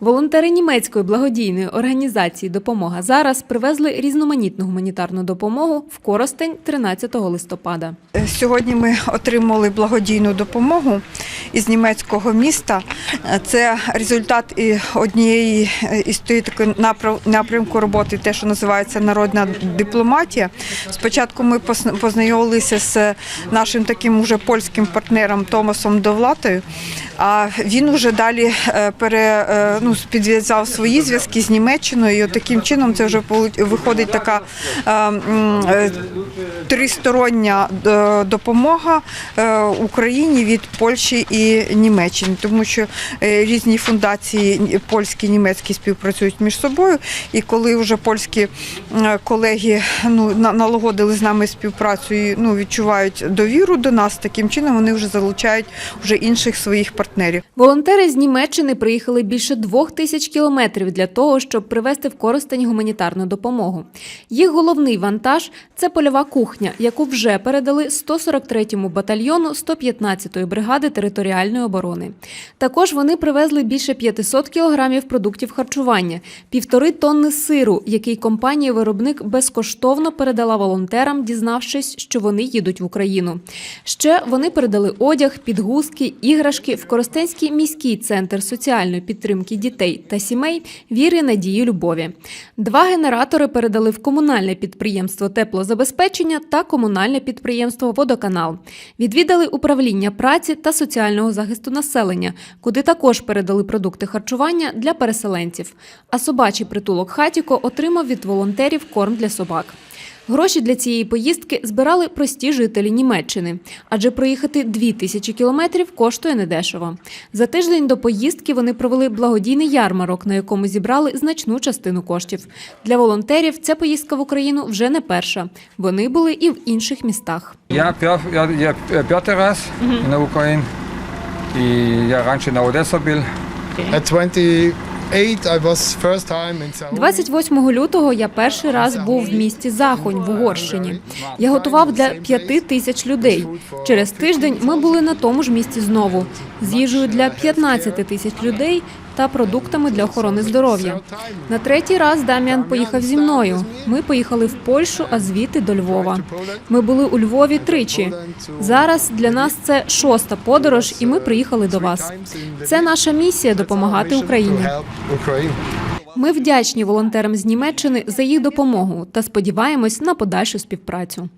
Волонтери німецької благодійної організації Допомога зараз привезли різноманітну гуманітарну допомогу в Коростень 13 листопада. Сьогодні ми отримали благодійну допомогу із німецького міста. Це результат і однієї е, із тієї такої напрям- напрямку роботи, те, що називається народна дипломатія. Спочатку ми познайомилися з нашим таким уже польським партнером Томасом Довлатою. А він уже далі е, пере, е, ну, підв'язав свої зв'язки з Німеччиною. І таким чином це вже виходить така тристороння допомога Україні від Польщі Німеччини, тому що е, різні фундації польські і німецькі співпрацюють між собою. І коли вже польські е, колеги ну, налагодили з нами співпрацю і ну, відчувають довіру до нас, таким чином вони вже залучають вже інших своїх партнерів. Волонтери з Німеччини приїхали більше двох тисяч кілометрів для того, щоб привезти в Коростень гуманітарну допомогу. Їх головний вантаж це польова кухня, яку вже передали 143-му батальйону 115-ї бригади територіальної оборони. Також вони привезли більше 500 кілограмів продуктів харчування, півтори тонни сиру, який компанія-виробник безкоштовно передала волонтерам, дізнавшись, що вони їдуть в Україну. Ще вони передали одяг, підгузки, іграшки в Коростенський міський центр соціальної підтримки дітей та сімей віри, надії, любові. Два генератори передали в комунальне підприємство теплозабезпечення та комунальне підприємство Водоканал. Відвідали управління праці та соціального захисту населення, куди також передали продукти харчування для переселенців. А собачий притулок Хатіко отримав від волонтерів корм для собак. Гроші для цієї поїздки збирали прості жителі Німеччини, адже проїхати дві тисячі кілометрів коштує недешево. За тиждень до поїздки вони провели благодійний ярмарок, на якому зібрали значну частину коштів. Для волонтерів ця поїздка в Україну вже не перша. Вони були і в інших містах. Я, п'я- я, я п'ятий раз на Україні. І я раніше на Одеса был. At 28, I was first time in Saudi. 28 лютого я перший раз був в місті Захонь в Угорщині. Я готував для п'яти тисяч людей. Через тиждень ми були на тому ж місці знову з їжею для 15 тисяч людей та продуктами для охорони здоров'я. На третій раз Дам'ян поїхав зі мною. Ми поїхали в Польщу, а звідти до Львова. Ми були у Львові тричі. Зараз для нас це шоста подорож, і ми приїхали до вас. Це наша місія допомагати Україні. Ми вдячні волонтерам з Німеччини за їх допомогу та сподіваємось на подальшу співпрацю.